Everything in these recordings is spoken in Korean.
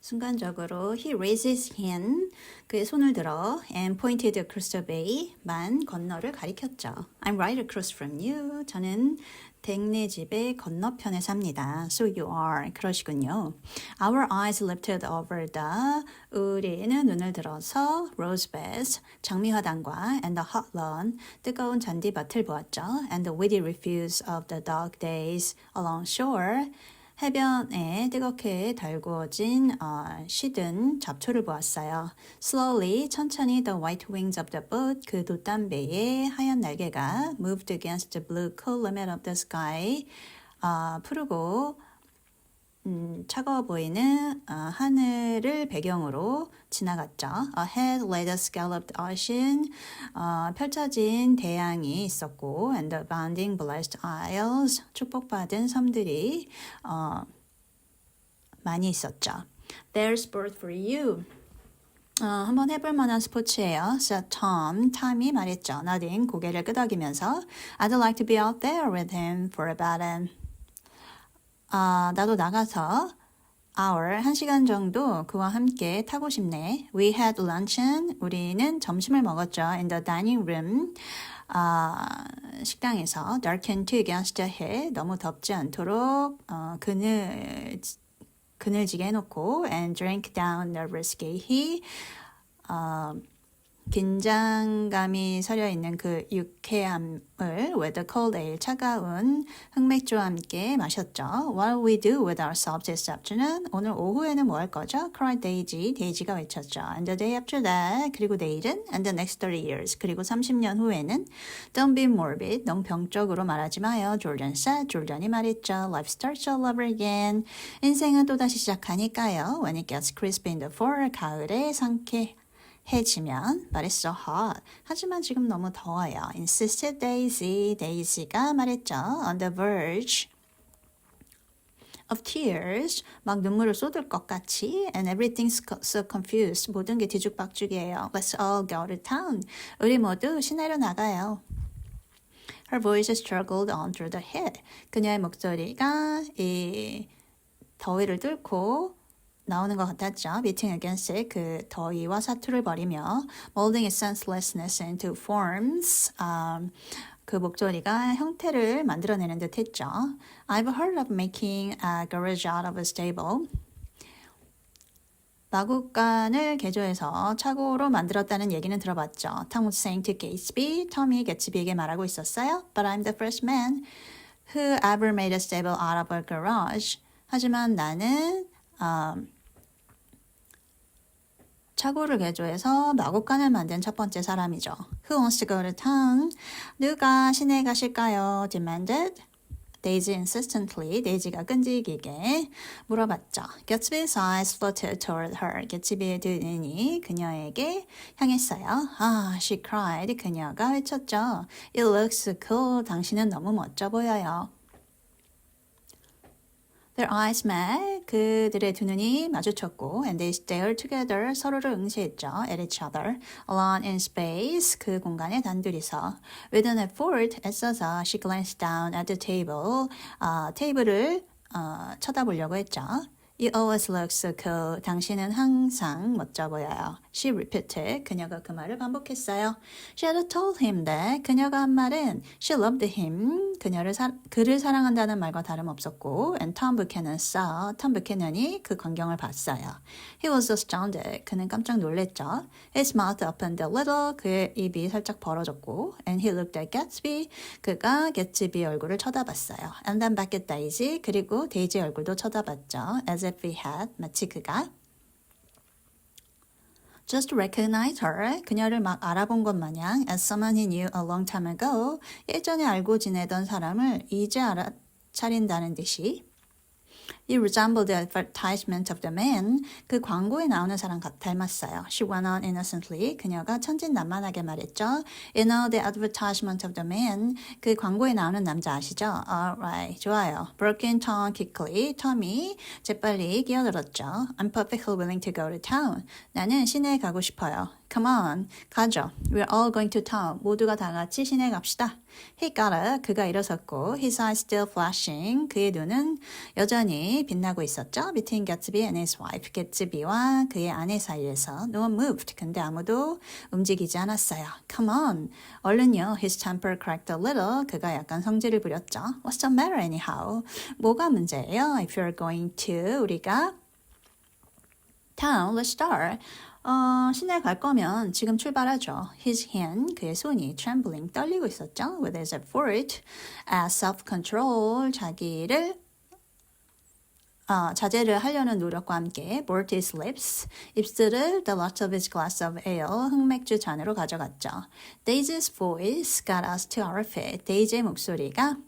순간적으로 he raised his hand 그의 손을 들어 and pointed across the bay만 건너를 가리켰죠. I'm right across from you. 저는 댁네 집의 건너편에 삽니다. So you are. 그러시군요. Our eyes lifted over the 우리는 눈을 들어서 rosebeds 장미화단과 and the hot lawn 뜨거운 잔디밭을 보았죠. And the weedy refuse of the dark days along shore 해변에 뜨겁게 달구어진 어, 시든 잡초를 보았어요. Slowly, 천천히 the white wings of the boat, 그 돛담배의 하얀 날개가 moved against the blue limit of the sky, 어, 푸르고 음, 차가워 보이는 어, 하늘을 배경으로 지나갔죠. Ahead lay the scalloped ocean, 어, 펼쳐진 대양이 있었고, and the bounding blessed isles, 축복받은 섬들이 어, 많이 있었죠. There's sport for you. 어, 한번 해볼 만한 스포츠예요. So Tom, 탐이 말했죠. 너딘 고개를 끄덕이면서 I'd like to be out there with him for about an 아, 나도 나가서 hour, 한 시간 정도 그와 함께 타고 싶네. We had luncheon. 우리는 점심을 먹었죠. In the dining room. 아, 식당에서 darkened against the hill. 너무 덥지 않도록 어, 그늘 그늘지게 해놓고 and drank down nervously. 어, 긴장감이 서려 있는 그 유쾌함을 with the cold ale 차가운 흑맥주와 함께 마셨죠. What we do with ourselves this afternoon? 오늘 오후에는 뭐 할 거죠? cried Daisy. 데이지가 외쳤죠. And the day after that 그리고 내일은 and the next 30 years 그리고 30년 후에는 Don't be morbid. 너무 병적으로 말하지 마요. Jordan said. jordan이 말했죠. Life starts all over again. 인생은 또 다시 시작하니까요. When it gets crisp in the fall 가을에 상쾌 해지면 but it's so hot. 하지만 지금 너무 더워요. insisted Daisy. 데이지가 말했죠. on the verge of tears. 막 눈물을 쏟을 것 같이 and everything's so confused. 모든 게 뒤죽박죽이에요. Let's all go to town. 우리 모두 시내로 나가요. Her voice struggled on through the heat. 그녀의 목소리가 이 더위를 뚫고 나오는 것 같았죠. Beating against 그 더위와 사투를 벌이며 molding its senselessness into forms. 음, 그 목소리가 형태를 만들어내는 듯 했죠. I've heard of making a garage out of a stable. 마구간을 개조해서 차고로 만들었다는 얘기는 들어봤죠. Tom was saying to Gatsby, 톰이 개츠비에게 말하고 있었어요. But I'm the first man who ever made a stable out of a garage. 하지만 나는 음, 차고를 개조해서 마구간을 만든 첫 번째 사람이죠. Who wants to go to town? 누가 시내 가실까요? demanded. Daisy insistently, 데이지가 끈질기게 물어봤죠. Gatsby's eyes floated toward her. 개츠비의 두 눈이 그녀에게 향했어요. 아, she cried. 그녀가 외쳤죠. It looks cool. 당신은 너무 멋져 보여요. Their eyes met. 그들의 두 눈이 마주쳤고, and they stared together. 서로를 응시했죠. At each other. Alone in space. 그 공간에 단둘이서. With an effort, 애써서 she glanced down at the table. 아, 테이블을 어, 쳐다보려고 했죠. You always look so cool. 당신은 항상 멋져 보여요. She repeated. 그녀가 그 말을 반복했어요. She had told him that. 그녀가 한 말은 she loved him. 그녀를 사, 그를 사랑한다는 말과 다름없었고 and Tom Buchanan saw. 톰 부캐넌이 그 광경을 봤어요. He was astounded. 그는 깜짝 놀랬죠. His mouth opened a little. 그의 입이 살짝 벌어졌고 and he looked at Gatsby. 그가 개츠비 얼굴을 쳐다봤어요. And then back at Daisy. 그리고 데이지 얼굴도 쳐다봤죠. As if he had. 마치 그가 just recognize her. 그녀를 막 알아본 것 마냥 as someone he knew a long time ago. 예전에 알고 지내던 사람을 이제 알아차린다는 듯이 He resembled the advertisement of the man. 그 광고에 나오는 사람 같 닮았어요. She went on innocently. 그녀가 천진난만하게 말했죠. You know the advertisement of the man. 그 광고에 나오는 남자 아시죠? Alright, 좋아요. Broken Tom quickly. 톰이 재빨리 끼어들었죠. I'm perfectly willing to go to town. 나는 시내에 가고 싶어요. Come on, 가죠. We're all going to town. 모두가 다 같이 시내 갑시다. He got up. 그가 일어섰고, his eyes still flashing. 그의 눈은 여전히 빛나고 있었죠. Between Gatsby and his wife. 개츠비와 그의 아내 사이에서 no one moved. 근데 아무도 움직이지 않았어요. Come on, 얼른요. His temper cracked a little. 그가 약간 성질을 부렸죠. What's the matter anyhow? 뭐가 문제예요? If you're going to, 우리가 town, let's start. 어, 시내 갈 거면 지금 출발하죠. His hand, 그의 손이 trembling, 떨리고 있었죠. With his effort at self-control, 자기를 어, 자제를 하려는 노력과 함께 brought his lips, 입술을 the lot of his glass of ale, 흑맥주 잔으로 가져갔죠. Daisy's voice got us to our feet. 데이지의 목소리가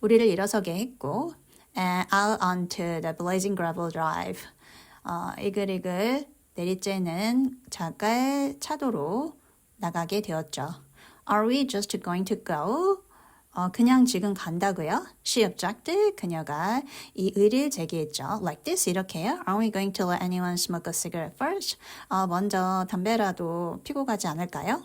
우리를 일어서게 했고 and out onto the blazing gravel drive. 어, 이글이글 내리쬐는 자갈 차도로 나가게 되었죠. Are we just going to go? 어, 그냥 지금 간다고요? She objected. 그녀가 이 의를 제기했죠. Like this, 이렇게요? Are we going to let anyone smoke a cigarette first? 어, 먼저 담배라도 피고 가지 않을까요?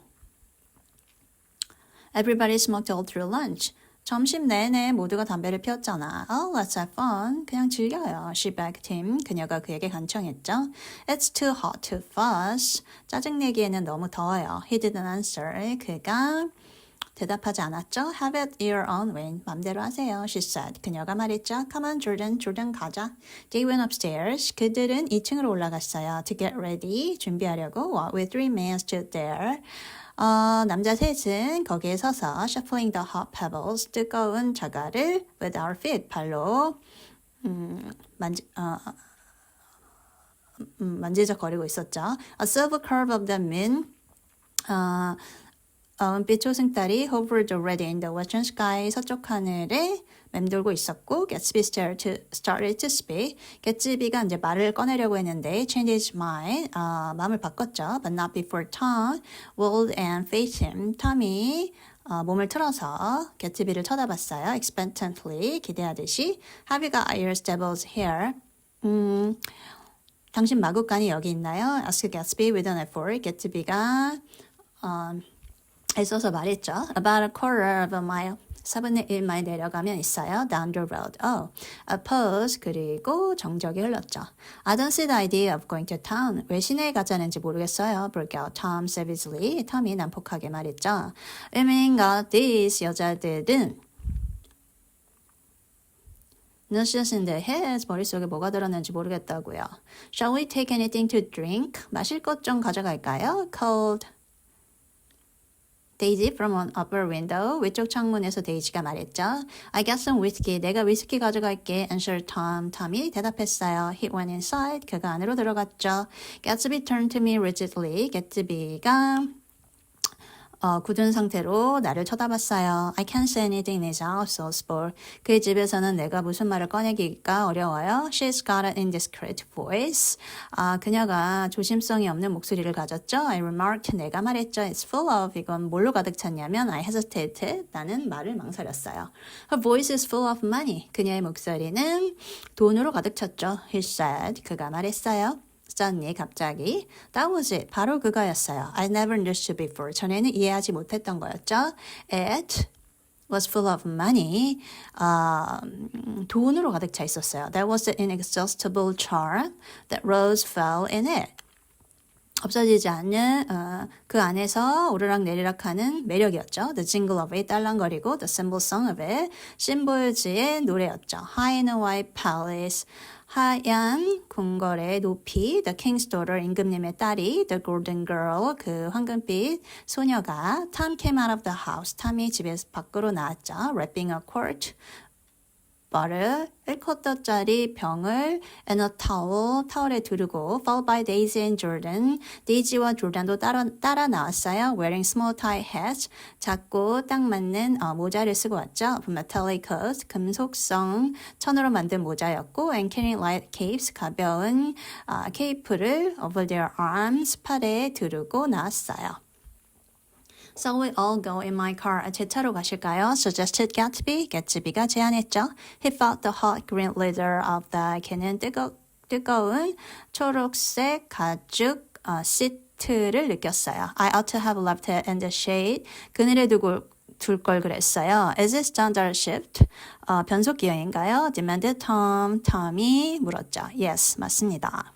Everybody smoked all through lunch. 점심 내내 모두가 담배를 피웠잖아. Oh, let's have fun. 그냥 즐겨요. She begged him. 그녀가 그에게 간청했죠. It's too hot to fuss. 짜증내기에는 너무 더워요. He didn't answer. 그가 대답하지 않았죠. Have it your own way. 맘대로 하세요. She said. 그녀가 말했죠. Come on, Jordan. Jordan 가자. They went upstairs. 그들은 2층으로 올라갔어요. To get ready. 준비하려고. We three men stood there. 어, 남자 셋은 거기에 서서 shuffling the hot pebbles. 뜨거운 자갈을 with our feet. 발로 음, 만지, 어, 음, 만지작거리고 있었죠. A silver curve of the moon. 어, 어, 은빛 초승달이 hovered already in the western sky 서쪽 하늘에 맴돌고 있었고 Gatsby started to, speak. 개츠비가 이제 말을 꺼내려고 했는데 changed his mind. 어, 마음을 바꿨죠. But not before Tom whirled and faced him. 톰이 어, 몸을 틀어서 개츠비를 쳐다봤어요. expectantly 기대하듯이. Have you got your stable's hair? 음, 당신 마구간이 여기 있나요? asked Gatsby with an effort. 개츠비가 어, 애써서 말했죠. About a quarter of a mile. 4분의 1마일 내려가면 있어요. Down the road. Oh. A pause. 그리고 정적이 흘렀죠. I don't see the idea of going to town. 왜 시내에 가자는지 모르겠어요. broke out Tom savagely. 톰이 난폭하게 말했죠. Women got this. 여자들은 Notions in their heads. 머릿속에 뭐가 들었는지 모르겠다고요. Shall we take anything to drink? 마실 것 좀 가져갈까요? Cold. Daisy from an upper window. 위쪽 창문에서 데이지가 말했죠. I got some whiskey. 내가 위스키 가져갈게. Answered Tom. 톰이 대답했어요. He went inside. 그가 안으로 들어갔죠. Gatsby turned to me rigidly. 개츠비가 어, 굳은 상태로 나를 쳐다봤어요. I can't say anything in his house, so spoil. 그의 집에서는 내가 무슨 말을 꺼내기가 어려워요. She's got an indiscreet voice. 아, 그녀가 조심성이 없는 목소리를 가졌죠. I remarked. 내가 말했죠. It's full of. 이건 뭘로 가득 찼냐면 I hesitated. 나는 말을 망설였어요. Her voice is full of money. 그녀의 목소리는 돈으로 가득 찼죠. He said. 그가 말했어요. Suddenly 갑자기 that was it 바로 그거였어요. I never understood before 전에는 이해하지 못했던 거였죠. It was full of money. 어, 돈으로 가득 차 있었어요. There was an inexhaustible charm that rose fell in it. 없어지지 않는 어, 그 안에서 오르락 내리락하는 매력이었죠. The jingle of it 딸랑거리고 the symbol song of it 심볼즈의 노래였죠. High in a white palace 하얀 궁궐의 높이 The King's Daughter 임금님의 딸이 The Golden Girl 그 황금빛 소녀가 Tom came out of the house 탐이 집에서 밖으로 나왔죠. Wrapping a quart 버를 1쿼터짜리 병을 and a towel, 타월에 두르고 followed by Daisy and Jordan. 데이지와 조단도 따라, 따라 나왔어요. wearing small tie hats, 작고 딱 맞는 어, 모자를 쓰고 왔죠. metallic coat, 금속성 천으로 만든 모자였고 and carrying light capes, 가벼운 어, 케이프를 over their arms, 팔에 두르고 나왔어요. So we all go in my car. 제 차로 가실까요? Suggested Gatsby. Gatsby가 제안했죠. He felt the hot green leather of the 걔는 뜨거, 뜨거운 초록색 가죽 어, 시트 regret를 느꼈어요. I ought to have left it in the shade. 그늘에 두고 둘걸 그랬어요. Is it standard shift? 어, 변속 기어인가요? demanded Tom. Tom이 물었죠. Yes, 맞습니다.